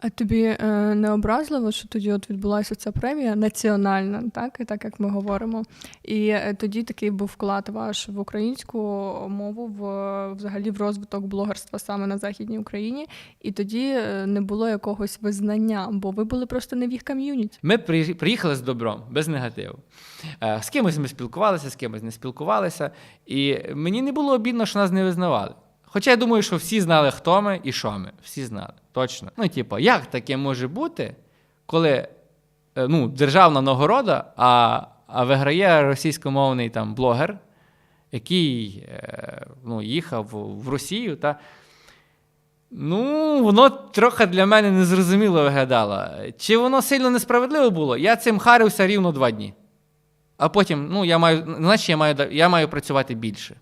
А тобі е, не образливо, що тоді от відбулася ця премія національна, так і так як ми говоримо. І е, тоді такий був вклад ваш в українську мову, в взагалі в розвиток блогерства саме на західній Україні. І тоді е, не було якогось визнання, бо ви були просто не в їх ком'юніті. Ми приїхали з добром, без негативу. Е, З кимось ми спілкувалися, з кимось не спілкувалися. І мені не було обідно, що нас не визнавали. Хоча я думаю, що всі знали, хто ми і що ми. Всі знали, точно. Ну, типу, як таке може бути, коли е, ну, державна нагорода, а, а виграє російськомовний там блогер, який е, ну, їхав в- Росію та. Ну, воно трохи для мене незрозуміло виглядало. Чи воно сильно несправедливо було? Я цим харився рівно два дні. А потім, ну, я маю, значить, я маю, я маю працювати більше.